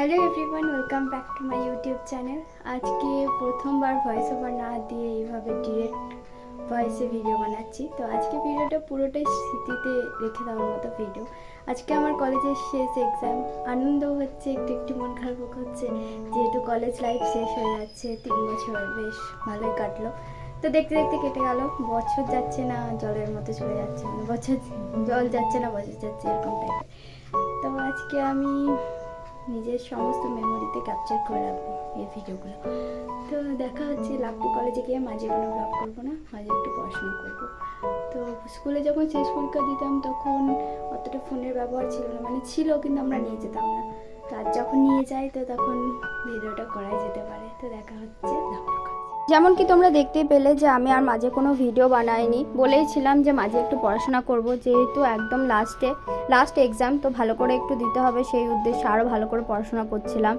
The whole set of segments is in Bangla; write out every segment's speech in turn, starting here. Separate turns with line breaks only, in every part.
Hello everyone welcome back to my YouTube channel আজকে প্রথমবার ভয়েস ওভার না দিয়ে এইভাবে ডিরেক্ট ভয়েসে ভিডিও বানাচ্ছি। তো আজকে ভিডিওটা পুরোটাই স্মৃতিতে রেখে দেওয়ার মতো ভিডিও আজকে আমার কলেজের শেষ এক্সাম আনন্দ হচ্ছে, একটু একটু মন খারাপ হচ্ছে। যেহেতু কলেজ লাইফ শেষ হয়ে যাচ্ছে, তিন বছর বেশ ভালোই কাটলো। তো দেখতে দেখতে কেটে গেল। বছর যাচ্ছে না, জলের মতো চলে যাচ্ছে। বছর, জল যাচ্ছে না, বছর যাচ্ছে, এরকম টাইপের তো আজকে আমি নিজের সমস্ত মেমোরিতে ক্যাপচার করে রাখব এই ভিডিওগুলো তো দেখা হচ্ছে লাভপুর কলেজে গিয়ে মাঝে কোনো ব্লগ করব না, মাঝে একটু পড়াশোনা করব। তো স্কুলে যখন শেষ পরীক্ষা দিতাম, তখন অতটা ফোনের ব্যবহার ছিল না মানে ছিল কিন্তু আমরা নিয়ে যেতাম না। তো যখন নিয়ে যাই, তো তখন ভিডিওটা করাই যেতে পারে। তো দেখা হচ্ছে লাভপুর যেমন কি তোমরা দেখতেই পেলে যে আমি আর মাঝে কোনো ভিডিও বানাইনি। বলেইছিলাম যে মাঝে একটু পড়াশোনা করব, যেহেতু একদম লাস্টে লাস্ট এক্সাম তো ভালো করে একটু দিতে হবে, সেই উদ্দেশ্যে আরও ভালো করে পড়াশোনা করছিলাম।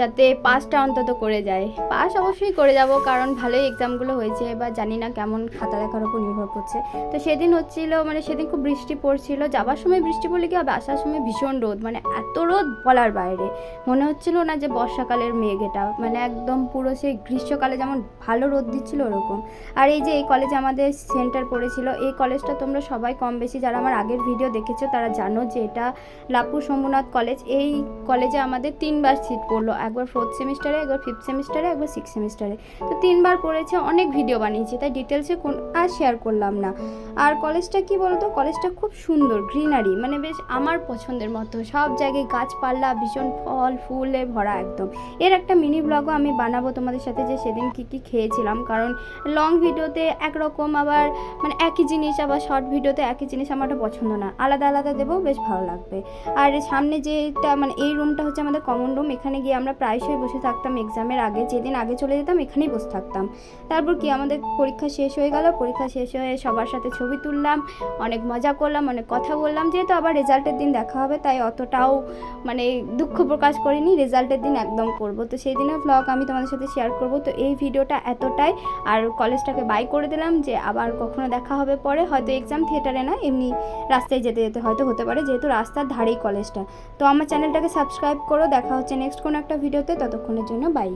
যাতে পাসটা অন্তত করে যায়। পাস অবশ্যই করে যাব কারণ ভালোই এক্সামগুলো হয়েছে এবার জানি না কেমন খাতা দেখার উপর নির্ভর করছে। তো সেদিন হচ্ছিল মানে সেদিন খুব বৃষ্টি পড়ছিল। যাবার সময় বৃষ্টি পড়লে কি হবে? আসার সময় ভীষণ রোদ মানে এত রোদ বলার বাইরে। মনে হচ্ছিল না যে বর্ষাকালের মেঘ এটা মানে একদম পুরো সেই গ্রীষ্মকালে যেমন ভালো রোদ দিচ্ছিল ওরকম। আর এই যে এই কলেজে আমাদের সেন্টার পড়েছিল, এই কলেজটা তোমরা সবাই কম বেশি যারা আমার আগের ভিডিও দেখেছ, তারা জানো যে এটা লাপুর শম্ভুনাথ কলেজ এই কলেজে আমাদের তিনবার সিট পড়ল। একবার ফোর্থ সেমিস্টারে একবার ফিফথ সেমিস্টারে একবার সিক্স সেমিস্টারে তো তিনবার পড়েছে, অনেক ভিডিও বানিয়েছি, তাই ডিটেলসে কোন, আর শেয়ার করলাম না। আর কলেজটা কি বলতো? কলেজটা খুব সুন্দর গ্রিনারি মানে বেশ আমার পছন্দের মতো। সব জায়গায় গাছপালা, ভীষণ ফল, ফুলে ভরা একদম। এর একটা মিনি ব্লগও আমি বানাবো তোমাদের সাথে যে সেদিন কী কী খেয়েছিলাম, কারণ লং ভিডিওতে একরকম আবার মানে একই জিনিস, আবার শর্ট ভিডিওতে একই জিনিস আমার পছন্দ না। আলাদা আলাদা দেবো, বেশ ভালো লাগবে। আর সামনে যেটা মানে এই রুমটা হচ্ছে আমাদের কমন রুম এখানে গিয়ে আমরা প্রায়শই বসে থাকতাম এক্সামের আগে, যেদিন আগে চলে যেতাম এখানেই বসে থাকতাম। তারপর কি, আমাদের পরীক্ষা শেষ হয়ে গেল, পরীক্ষা শেষ হয়ে সবার সাথে ছবি তুললাম, অনেক মজা করলাম, অনেক কথা বললাম, যেহেতু আবার রেজাল্টের দিন দেখা হবে, তাই অতটাও মানে দুঃখ প্রকাশ করিনি রেজাল্টের দিন একদম করব। তো সেই দিনের ব্লগ আমি তোমাদের সাথে শেয়ার করব। তো এই ভিডিওটা এতটাই, আর কলেজটাকে বাই করে দিলাম যে আবার কখনো দেখা হবে পরে। হয়তো এক্সাম থিয়েটারে না, এমনি রাস্তায় যেতে যেতে হয়তো হতে পারে, যেহেতু রাস্তার ধারেই কলেজটা তো আমার চ্যানেলটাকে সাবস্ক্রাইব করো, দেখা হচ্ছে নেক্সট কোনো একটা ভিডিওতে ততক্ষণের জন্য বাই।